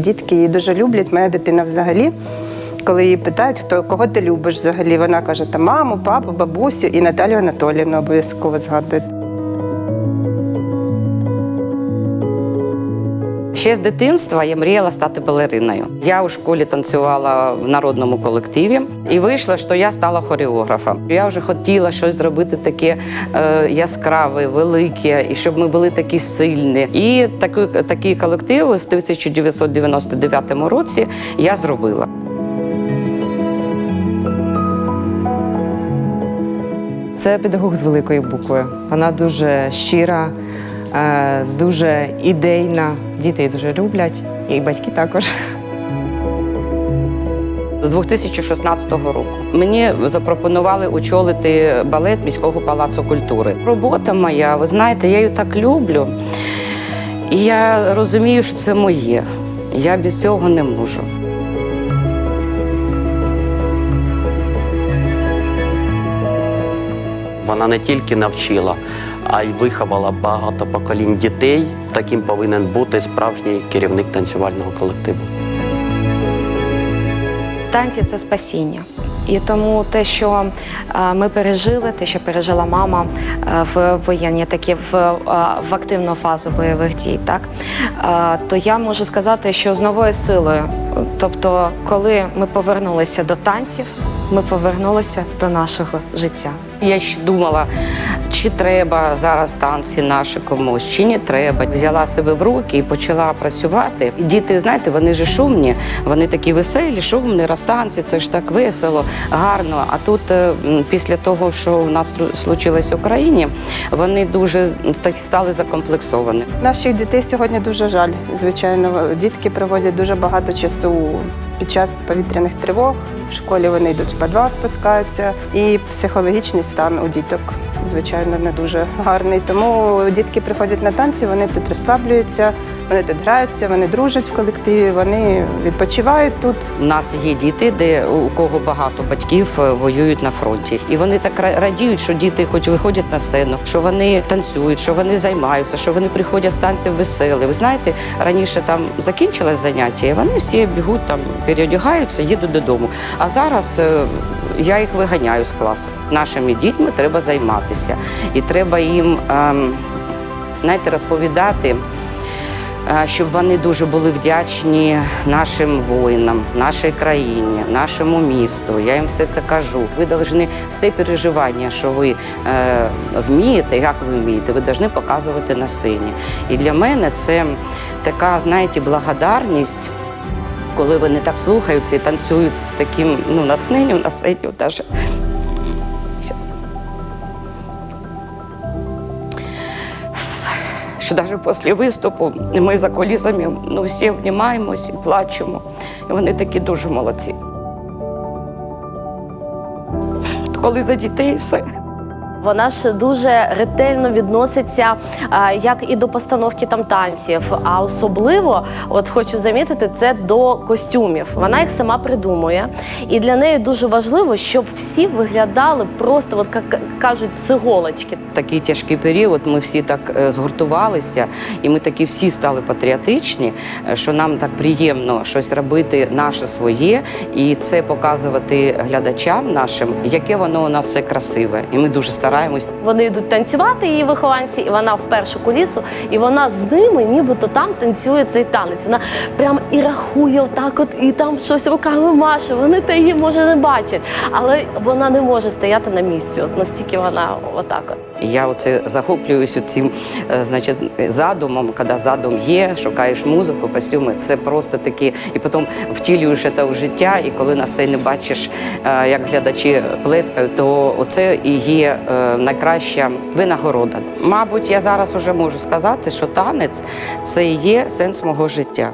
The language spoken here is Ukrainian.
дітки її дуже люблять. Моя дитина взагалі. Коли її питають, хто кого ти любиш взагалі, вона каже: та маму, папу, бабусю і Наталію Анатоліївну обов'язково згадує. Ще з дитинства я мріяла стати балериною. Я у школі танцювала в народному колективі, і вийшло, що я стала хореографом. Я вже хотіла щось зробити таке е, яскраве, велике, і щоб ми були такі сильні. І такий, такий колектив з 1999 році я зробила. Це педагог з великої букви. Вона дуже щира, дуже ідейна. Діти її дуже люблять, і батьки також. З 2016 року мені запропонували очолити балет міського палацу культури. Робота моя, ви знаєте, я її так люблю, і я розумію, що це моє. Я без цього не можу. Вона не тільки навчила, а й виховала багато поколінь дітей. Таким повинен бути справжній керівник танцювального колективу. Танці це спасіння. І тому те, що е, ми пережили, те, що пережила мама е, в воєнні такі в, е, в активну фазу бойових дій, так то я можу сказати, що з новою силою, тобто, коли ми повернулися до танців, ми повернулися до нашого життя. Я ще думала, чи треба зараз танці наші комусь, чи не треба. Взяла себе в руки і почала працювати. І діти, знаєте, вони ж шумні, вони такі веселі, шумні, розтанці, це ж так весело, гарно. А тут е, після того, що у нас случилось в Україні, вони дуже ст- стали закомплексовані. Наших дітей сьогодні дуже жаль. Звичайно, дітки проводять дуже багато часу під час повітряних тривог. В школі вони йдуть в підвал, спускаються, і психологічний стан у діток, звичайно, не дуже гарний. Тому дітки приходять на танці, вони тут розслаблюються, вони тут граються, вони дружать в колективі, вони відпочивають тут. У нас є діти, де у кого багато батьків е, воюють на фронті, і вони так радіють, що діти, хоч виходять на сцену, що вони танцюють, що вони займаються, що вони приходять з танців веселі. Ви знаєте, раніше там закінчилось заняття, і вони всі бігуть там, переодягаються, їдуть додому. А зараз е, я їх виганяю з класу. Нашими дітьми треба займатися, і треба їм, ем, знаєте, розповідати е, щоб вони дуже були вдячні нашим воїнам, нашій країні, нашому місту. Я їм все це кажу. Ви повинні все переживання, що ви е, вмієте, як ви вмієте, ви повинні показувати на сцені. І для мене це така, знаєте, благодарність. Коли вони так слухаються і танцюють з таким ну, натхненням на сцені, даже. Щас. що навіть після виступу ми за колісами ну, всі обнімаємось і плачемо. І вони такі дуже молодці. Коли за дітей все. Вона ж дуже ретельно відноситься як і до постановки там танців, а особливо, от хочу замітити, це до костюмів. Вона їх сама придумує, і для неї дуже важливо, щоб всі виглядали просто, от як кажуть, з іголочки. В такий тяжкий період ми всі так е, згуртувалися, і ми такі всі стали патріотичні, е, що нам так приємно щось робити наше своє, і це показувати глядачам нашим, яке воно у нас все красиве. І ми дуже стараємось. Вони йдуть танцювати, її вихованці, і вона в першу кулісу, і вона з ними, нібито там танцює цей танець. Вона прям і рахує отак, от і там щось руками маше. Вони та її може не бачать, але вона не може стояти на місці. От настільки вона отак. От. Я оце захоплююся цим е, значить, задумом, коли задум є, шукаєш музику, костюми. Це просто такі, і потім втілюєш це в життя. І коли на сцені бачиш, е, як глядачі плескають, то оце і є е, найкраща винагорода. Мабуть, я зараз вже можу сказати, що танець це і є сенс мого життя.